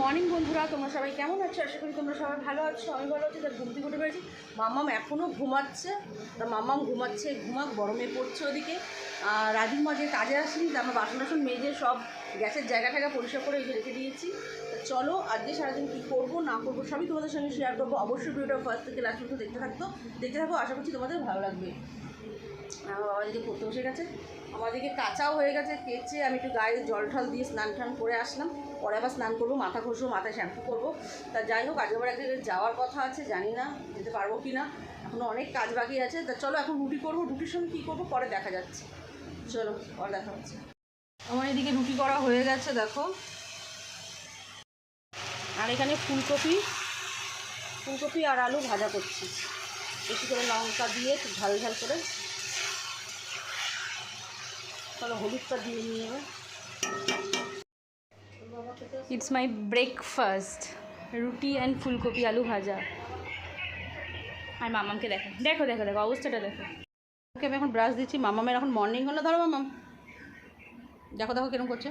Morning বন্ধুরা, তোমরা সবাই কেমন আছো? আশা করি তোমরা সবাই ভালো আছো, আমি ভালো আছি, তার ঘুম থেকে উঠে পেরেছি মাম্মাম এখনও ঘুমাচ্ছে, তা মাম্মাম ঘুমাচ্ছে, ঘুমাক, গরমে পড়ছে ওদিকে। আর রাজুর মাঝে কাজে আসেনি, তা আমরা বাসন টাসন মেজে সব গ্যাসের জায়গা টায়গা পরিষ্কার করে এই রেখে দিয়েছি। তা চলো, আজকে সারাদিন কী করব, না করব, সবই তোমাদের সঙ্গে শেয়ার করব। অবশ্যই ভিডিওটা ফার্স্ট থেকে লাস্ট পর্যন্ত দেখতে থাকতো দেখতে থাকো, আশা করছি তোমাদের ভালো লাগবে। বাবা দিকে পড়তে বসে গেছে। আমাদেরকে কাঁচাও হয়ে গেছে, কেচে আমি একটু গায়ে জল ঠল দিয়ে স্নান টান করে আসলাম। পরে আবার স্নান করব, মাথা ঘষবো, মাথায় শ্যাম্পু করব। তা যাই হোক আজকে আবার এক জায়গায় যাওয়ার কথা আছে, জানি না যেতে পারব কি না। এখনও অনেক কাজ বাকি আছে। তা চলো এখন রুটি করব। রুটির সঙ্গে কী করব পরে দেখা যাচ্ছে। চলো, পরে দেখা হচ্ছে। আমার এদিকে রুটি করা হয়ে গেছে, দেখো। আর এখানে ফুলকপি ফুলকপি আর আলু ভাজা করছি। বেশি করে লঙ্কা দিয়ে একটু ঝাল ঝাল করে হলুদটা দিয়ে নিয়ে it's my breakfast roti and phulkopi aloo bhaja. আর মামামকে দেখো। দেখো দেখো দেখো, অবস্থাটা দেখো। ওকে, আমি এখন ব্রাশ দিচ্ছি। মামামের এখন মর্নিং হলো। ধরো মামাম। দেখো দেখো কিরম করছে।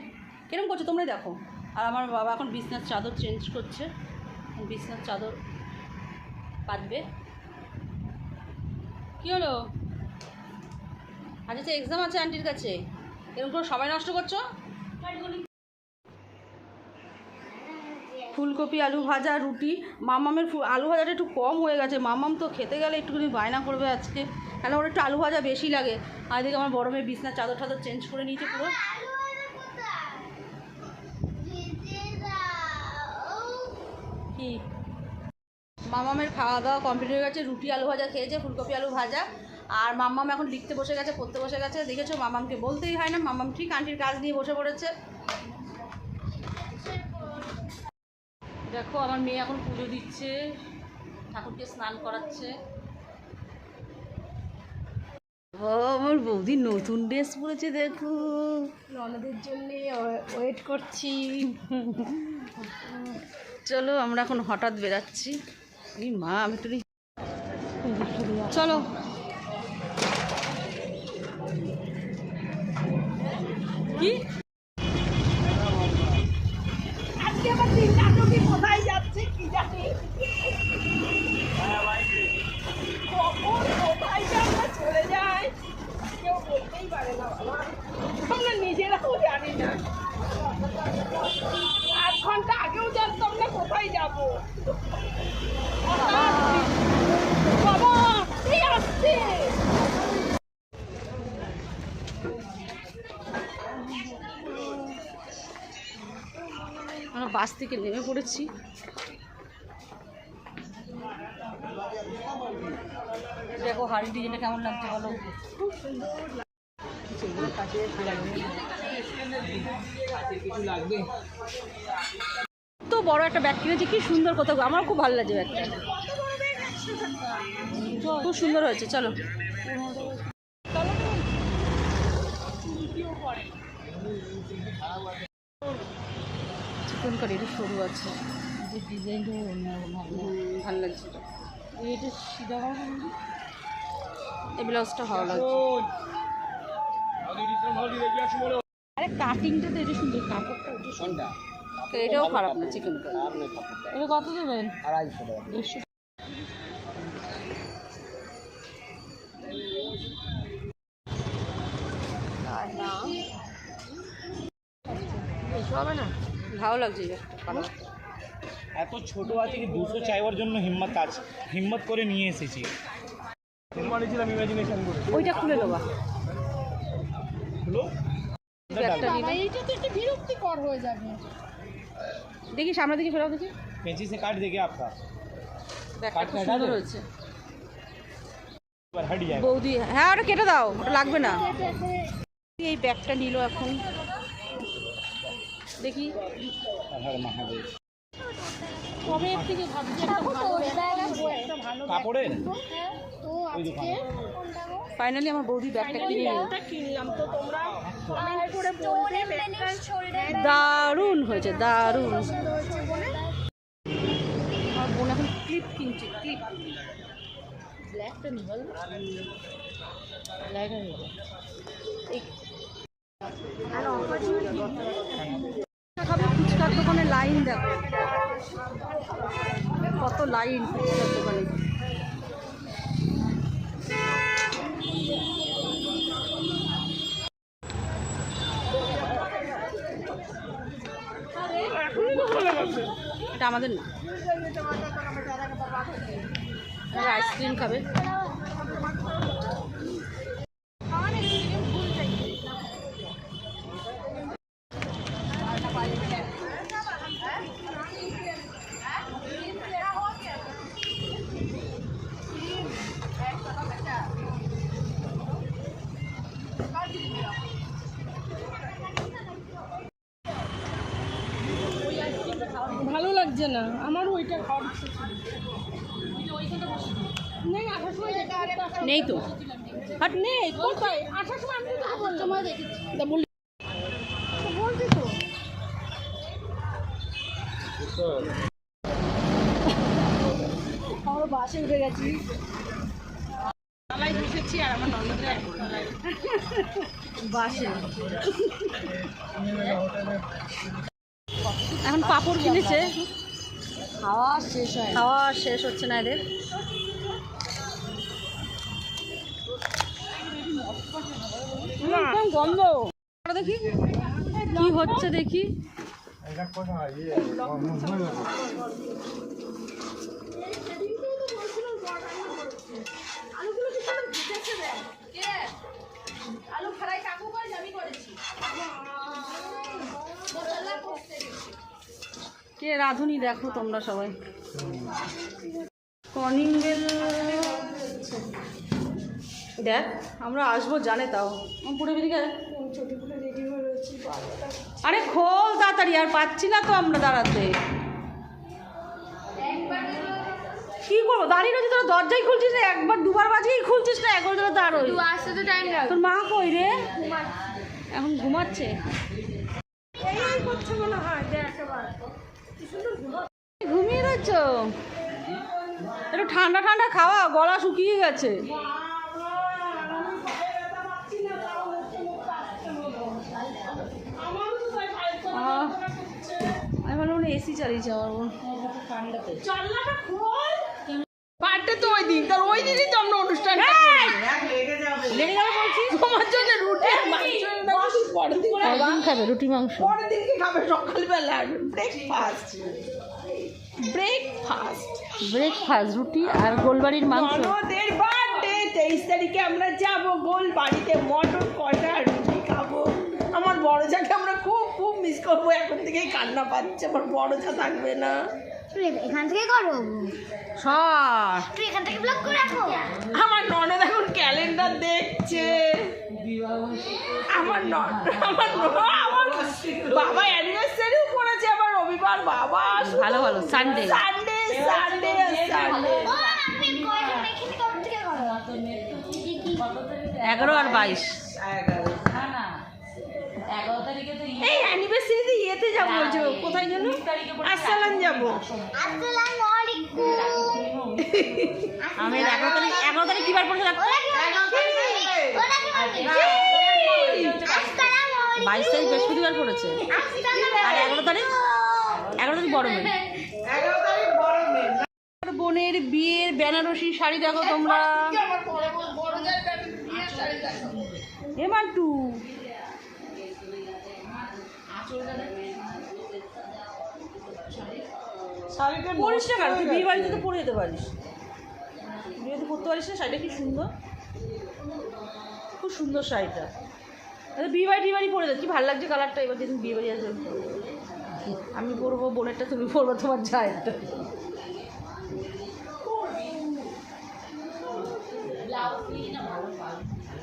কিরম করছে তোমরাই দেখো। আর আমার বাবা এখন বিছনার চাদর চেঞ্জ করছে। বিছনার চাদর পাতবে। কী হলো? তো এক্সাম আছে আন্টির কাছে। এরকম করে সবাই নষ্ট করছ? ফুলকপি, আলু ভাজা, রুটি। মামামের আলু ভাজাটা একটু কম হয়ে গেছে। মামাম তো খেতে গেলে একটুখানি বায়না করবে আজকে। কেন ওর একটু আলু ভাজা বেশি লাগে। আর এদিকে আমার বড় মেয়ে বিছনার চাদর টাদর চেঞ্জ করে নিয়েছে পুরো। কি? মামামের খাওয়া দাওয়া কমপ্লিট হয়ে গেছে। রুটি, আলু ভাজা খেয়েছে, ফুলকপি, আলু ভাজা। আর মাম্মাম এখন লিখতে বসে গেছে পড়তে বসে গেছে। দেখেছ? মামামকে বলতেই হয় না মামাম ঠিক আন্টির কাজ নিয়ে বসে পড়েছে। দেখো আমার মেয়ে এখন পুজো দিচ্ছে ঠাকুরকে স্নান করাচ্ছে। ও আমার বৌদি নতুন ড্রেস পরেছে দেখো। রনদের জন্য ওয়েট করছি। চলো আমরা এখন হঠাৎ বেরাচ্ছি। মা আমি তো চলো। কি আজকে আবার তিন নাটকে কোথায় যাচ্ছে কি জানি কখন কোথায় যে আমরা চলে যাই কেউ বলতেই পারে না বাবা আমরা নিজেরাও জানি না আধ ঘণ্টা আগেও জানতাম না কোথায় যাব বাবা এই আসছে আমরা বাস থেকে নেমে পড়েছি। দেখো হাড়ি ডিজাইনটা কেমন লাগছে বলো? তো বড় একটা ব্যাগ কিনেছি, কি সুন্দর কোথাও আমার খুব ভালো লাগছে ব্যাগটা। খুব সুন্দর হয়েছে, চলো। চিকেন কারি এটা সরু আছে। যে ডিজাইনটা ভালো লাগছে। এটা এটা সিধা এই ব্লাউজটা ভালো লাগছে। আরে কাটিংটা তো এটা সুন্দর কাপড়টা সুন্দর। এটাও খারাপ না চিকেন এটা কত দেবেন? হবে না? ভালো লাগছে এত ছোট আছে কি দুশো চাইবার জন্য হিম্মত কাজ হিম্মত করে নিয়ে এসেছি। ওইটা খুলে দেবা। দেখি সামনে দিকে ফেরাও দেখি। পেঁচি সে কাট দেখে আপনার বৌদি হ্যাঁ ওটা কেটে দাও ওটা লাগবে না। এই ব্যাগটা নিল এখন। দেখি। কবে থেকে ভাবছি? কাপড়ের? ফাইনালি আমার বৌদি ব্যাগটা কিনে দারুণ হয়েছে দারুণ। আমার বোন এখন ক্লিপ কিনছে ক্লিপ ব্ল্যাক খাবে ফুচকার দোকানে লাইন দেখো কত লাইন ফুচকার দোকানে। এটা আমাদের না। আইসক্রিম খাবে। লাগছে না আমার ওইটা খাওয়ার ইচ্ছে ছিল। নেই আসার সময় যেটা আরেকটা নেই তো। হাট নেই কোথায়? আসার সময় আমি তো বললাম তা বলছি তো। আমরা বাসে উঠে গেছি। বসেছি আর আমার ননদরা বাসে। এখন পাপড় কিনেছে? খাওয়া শেষ হয় খাওয়া শেষ হচ্ছে না এদের। গন্ধ। দেখি। কি হচ্ছে দেখি। কে রাঁধুনি দেখো তোমরা সবাই। কনিং বেল দেখ আমরা আসব জানে তাও। পুরো বেরিয়ে আরে খোল তাড়াতাড়ি আর পাচ্ছি না তো আমরা দাঁড়াতে। কি করব? দাঁড়িয়ে রয়েছে তোরা দরজাই খুলছিস না একবার দুবার বাজেই খুলছিস না একবার তোরা দাঁড়োই আসতে তো টাইম লাগবে। তোর মা কই রে? এখন ঘুমাচ্ছে? এই করছে মনে হয় রয়েছ একটু ঠান্ডা ঠান্ডা খাওয়া গলা শুকিয়ে গেছে। আমি এসি চালিয়েছে আমার পার্টটা তো ওই দিন তার ওই দিনই তো আমরা অনুষ্ঠান লেগে তোমার জন্য রুটি মাংস পরের দিন খাবে। রুটি মাংস। পরের দিন কি খাবে? সকালবেলা ব্রেকফাস্ট ব্রেকফাস্ট ব্রেকফাস্ট রুটি আর গোলবাড়ির মাংস। ননদের বার্থডে তেইশ তারিখে আমরা যাব গোল বাড়িতে মটন কষা রুটি খাব। আমার বড় যাকে আমরা খুব খুব মিস করব। এখন থেকেই কান্না পাচ্ছে আমার বড় যা থাকবে না। তুই এখান থেকে করো। সর। তুই এখান থেকে ব্লক করে রাখো আমার ননদ এখন ক্যালেন্ডার দেখছে। আমার ননদ আমার বাবা অ্যানিভার্সারিও করেছে আমার বাবা ভালো ভালো সানডে সানডে সানডে সানডে এগারো আর বাইশ। এই অ্যানিভার্সারিতে ইয়েতে যাব যে কোথায় যেন? আসসালাম যাব। আমি এগারো তারিখ এগারো তারিখ কিবার পড়ছে রাখো ওরা কি ওরা কি আসসালামু আলাইকুম বাইশ তারিখ বৃহস্পতিবার পড়েছে। আর এগারো তারিখ এগারো তারিখ বড় মেয়ে। বোনের বিয়ের বেনারসি শাড়ি দেখো তোমরা। এ মান্টু। পরিস না কেন? তুই বিয়ে বাড়িতে তো পরে যেতে পারিস। বিয়েতে পরতে পারিস না শাড়িটা কি সুন্দর? খুব সুন্দর শাড়িটা। বিয়ে বাড়ি বাড়ি পরে ভালো লাগছে কালারটা এবার যেদিন বিয়ে বাড়ি আসবে। আমি পরবো বোনেরটা তুমি পরবো তোমার জায়েরটা।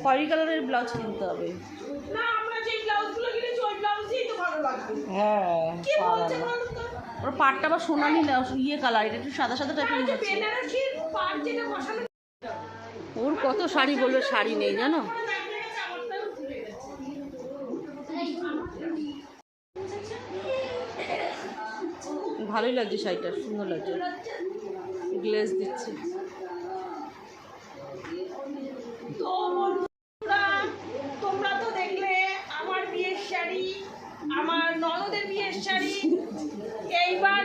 খয়েরি কালারের ব্লাউজ কিনতে হবে। হ্যাঁ? ওর পাটটা আবার সোনালি না ইয়ে কালার এটা একটু সাদা সাদা টাইপের যে হচ্ছে বেনারসির পাড় যেটা বসানো ওর কত শাড়ি বলবে শাড়ি নেই জানো? ভালোই লাগছে শাড়িটা সুন্দর লাগছে। গ্লেস দিচ্ছে। এইবার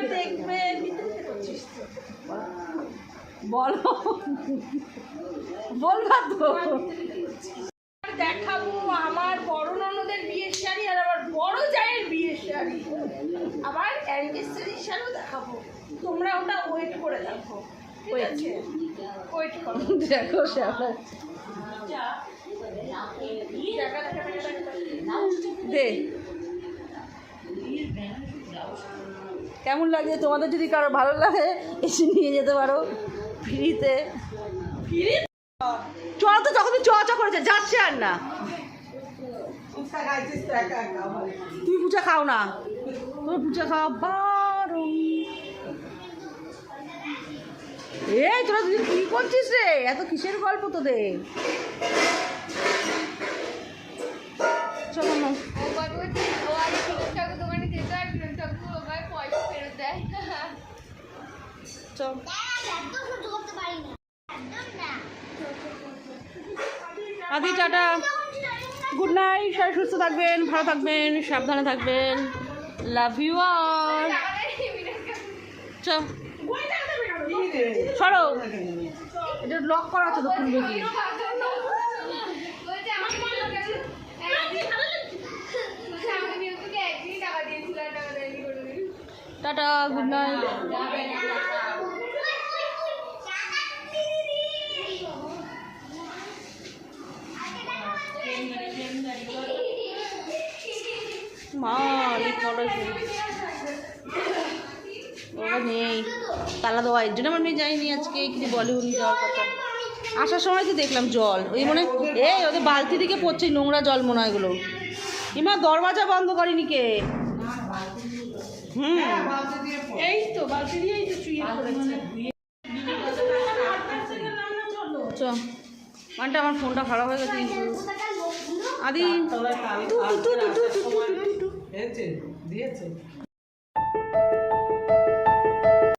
দেখাবো আমার বড় ননদের বিয়ের শাড়ি আর বড় জায়ের বিয়ের শাড়ি। আবার অ্যানিভার্সারির শাড়িও দেখাবো। তোমরা ওটা ওয়েট করে দেখো। ঠিক আছে? ওয়েট করো। দেখো। দে। কেমন লাগে? তোমাদের যদি কারও ভালো লাগে এসে নিয়ে যেতে পারো ফ্রিতে। চল তো তখন চ চ করেছে যাচ্ছে আর না। তুমি পুজো খাও না? তুমি পুজো খাও বারণ। এই, তোরা দুদিন কি করছিস রে? এত কিসের গল্প তোদের? চলো। আদি, টাটা। গুড নাইট সবাই সুস্থ থাকবেন, ভালো থাকবেন, সাবধানে থাকবেন। লাভ ইউ চ সরো। এটা লক করা আছে টাটা গুড নাইট ওরা নেই তালা দেওয়া। এর জন্য আমার মেয়ে যায়নি আজকে কিন্তু বলিউড যাওয়ার কথা। আসার সময় তো দেখলাম জল। ওই মনে এই ওদের বালতি দিকে পড়ছে নোংরা জল মনে হয় এগুলো। ইমা দরওয়াজা বন্ধ করেনি কে? হুম। এই তো বালতি দিয়েই তো চুইয়ে করেছে চ মানটা আমার ফোনটা খারাপ হয়ে গেছে আদি Entendi. Dia 30.